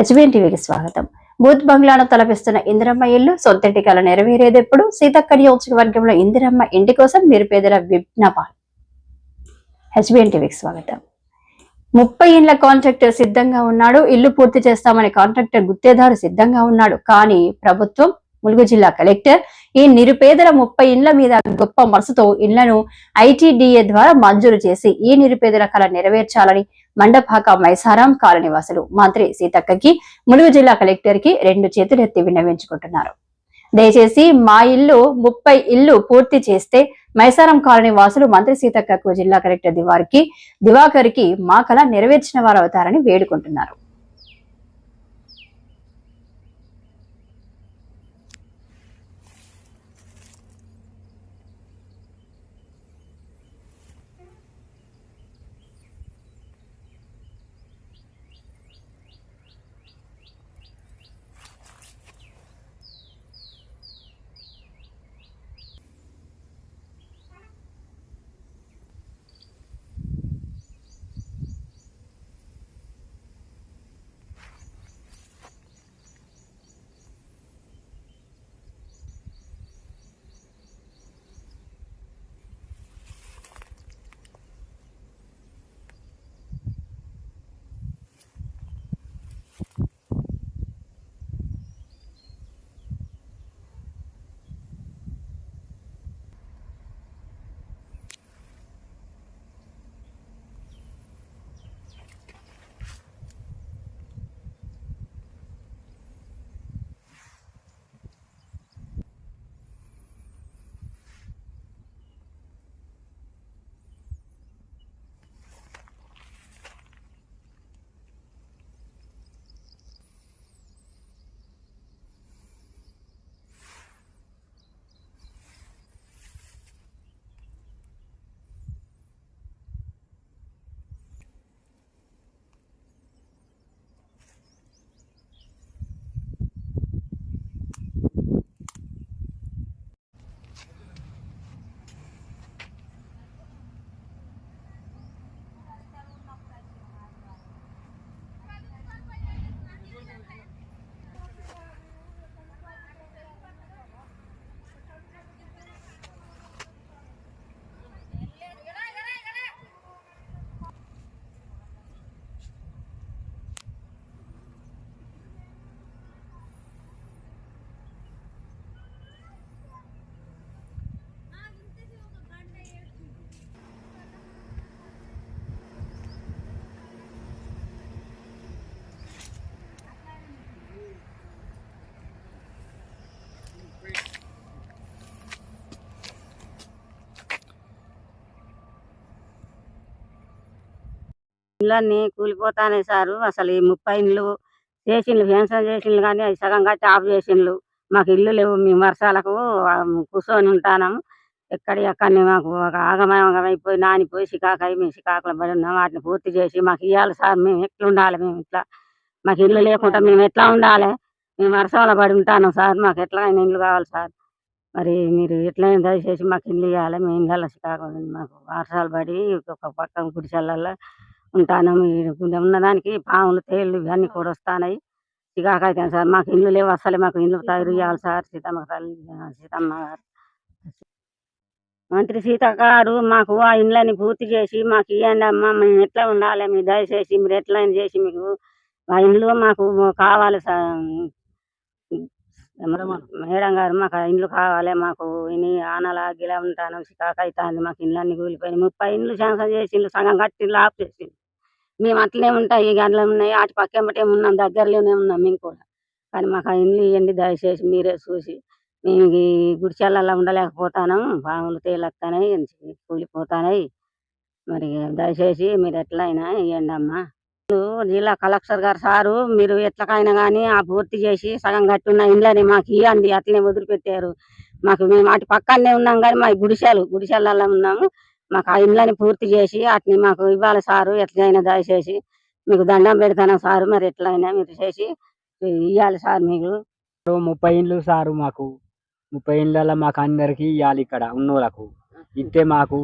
HBN టీవీకి స్వాగతం. Booth బంగ్లాను తలపిస్తున్న Indiramma ఇల్లు సొంతింటి కల నెరవేరేదెప్పుడు సీతక్క నియోజకవర్గంలో ఇందిరమ్మ ఇంటి కోసం నిరుపేదల విజ్ఞాపాలు. హెచ్బిఎన్ టీవీకి స్వాగతం. ముప్పై ఇండ్ల కాంట్రాక్టర్ సిద్ధంగా ఉన్నాడు. ఇల్లు పూర్తి చేస్తామని కాంట్రాక్టర్ గుత్తేదారు సిద్ధంగా ఉన్నాడు. కానీ ప్రభుత్వం ములుగు జిల్లా కలెక్టర్. ఈ నిరుపేదల ముప్పై ఇండ్ల మీద గొప్ప మనసుతో ఇళ్ళను ఐటీడీఏ ద్వారా మంజూరు చేసి ఈ నిరుపేదల కళ నెరవేర్చాలని మండపాక మైసారాం కాలనివాసులు మంత్రి సీతక్కకి ములుగు జిల్లా కలెక్టర్కి రెండు చేతులెత్తి విన్నవించుకుంటున్నారు. దయచేసి మా ఇల్లు ముప్పై ఇల్లు పూర్తి చేస్తే మైసారం కాలనీ వాసులు మంత్రి సీతక్కకు జిల్లా కలెక్టర్ దివారికి దివాకర్కి మా కళ నెరవేర్చిన వారు అవుతారని వేడుకుంటున్నారు. ఇళ్ళన్నీ కూలిపోతానే సారు. అసలు ఈ ముప్పై ఇండ్లు చేసిండ్లు ఫెన్షన్ చేసిండ్లు కానీ అది సగం కట్టి ఆఫ్ చేసిండ్లు. మాకు ఇల్లు లేవు మేము వర్షాలకు కూర్చొని ఉంటాము ఎక్కడి అక్కడిని మాకు ఒక ఆగమయమైపోయి నానిపోయి సికాకు అయి మేము సికాకులు పడి ఉన్నాం. వాటిని పూర్తి చేసి మాకు ఇవ్వాలి సార్. మేము ఎట్లా ఉండాలి? మేము ఇట్లా మాకు ఇల్లు లేకుండా మేము ఎట్లా ఉండాలి? మేము వర్షంలో పడి ఉంటాను సార్. మాకు ఎట్లా అయినా ఇల్లు కావాలి సార్. మరి మీరు ఎట్లయినా దయచేసి మాకు ఇల్లు ఇవ్వాలి మేము ఇళ్ళల్లో సికాకు మాకు వర్షాలు పడి ఒక పక్క గుడిసెళ్ళల్లో ఉంటాను. ఉన్నదానికి పాములు తేళ్ళు ఇవన్నీ కూడా వస్తున్నాయి చికాకు అయితే సార్ మాకు ఇల్లు లేవు అసలు మాకు ఇల్లు తయారు చేయాలి సార్ సీతమ్మ తల్లి సీతమ్మ గారు. మంత్రి సీత గారు మాకు ఆ ఇండ్లని పూర్తి చేసి మాకు ఇవ్వండి అమ్మ మేము ఎట్లా ఉండాలి మీరు దయచేసి మీరు ఎట్లా చేసి మీకు ఆ ఇండ్లు మాకు కావాలి సార్ మేడం గారు మాకు ఆ ఇండ్లు కావాలి మాకు ఇన్ని ఆనలా గిలా ఉంటాను చికాకు అవుతుంది మాకు ఇండ్లన్నీ కూలిపోయినాయి. ముప్పై ఇండ్లు శాంక్షన్ చేసి ఇల్లు సగం కట్టి ఆఫ్ చేసింది మేము అట్లనే ఉంటాయి ఈ గంటలు ఉన్నాయి అటు పక్కెంబటే ఉన్నాం దగ్గరలోనే ఉన్నాం మేము కూడా. కానీ మాకు ఆ ఇండ్లు ఇవ్వండి దయచేసి మీరే చూసి. మేము ఈ గుడిసెలలో ఉండలేకపోతాను పాములు తేలొస్తాయి కూలిపోతాయి మరి దయచేసి మీరు ఎట్లయినా ఇవ్వండి అమ్మా. జిల్లా కలెక్టర్ గారు సారు మీరు ఎట్లకైనా కానీ ఆ పూర్తి చేసి సగం కట్టున్న ఇండ్లని మాకు ఇవ్వండి అట్లనే వదిలిపెట్టారు. మాకు మేము అటు పక్కనే ఉన్నాం కానీ మా గుడిసెలు గుడిసెలలో ఉన్నాము. మాకు ఆ ఇండ్లని పూర్తి చేసి వాటిని మాకు ఇవ్వాలి సారు ఎట్లయినా దయచేసి మీకు దండం పెడతాను సారు మరి ఎట్లయినా మీరు చేసి ఇవ్వాలి సార్ మీకు. ఓ ముప్పై ఇండ్లు సారు మాకు. ముప్పై ఇండ్లలో మాకు అందరికి ఇవ్వాలి ఇక్కడ ఉన్నోళ్ళకు. ఇస్తే మాకు.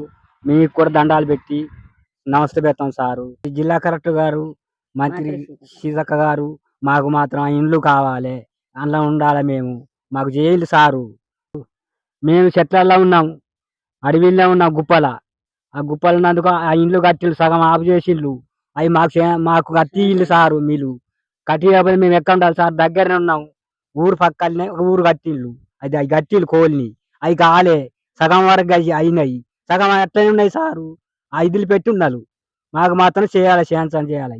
మీకు కూడా దండాలు పెట్టి నమస్తే పెడతాం సారు. ఈ జిల్లా కలెక్టర్ గారు మంత్రి సీతక్క. గారు మాకు మాత్రం ఆ ఇండ్లు కావాలి. అందులో ఉండాలి మేము. మాకు చేయండి సారు. మేము చెట్లల్లో ఉన్నాం. అడవిలో ఉన్నాం గుప్పల. ఆ గుప్పలు నందుకు ఆ ఇండ్లు కట్టిండ్రు సగం ఆపు చేసిండ్రు అవి మాకు మాకు కట్టి ఇల్లు సారు మీరు కట్టినప్పుడు మేము ఎక్కడ ఉండాలి సార్? దగ్గరనే ఉన్నాం. ఊరు పక్కనే ఊరు కట్టిళ్ళు అది అవి కట్టిళ్ళు కోల్ని. అవి కాలే. సగం వరకు అయినాయి. సగం అట్లనే ఉన్నాయి సారు. ఆ ఇదిలు పెట్టి ఉన్నారు మాకు మాత్రం చేయాలి ఛాన్స్ చేయాలి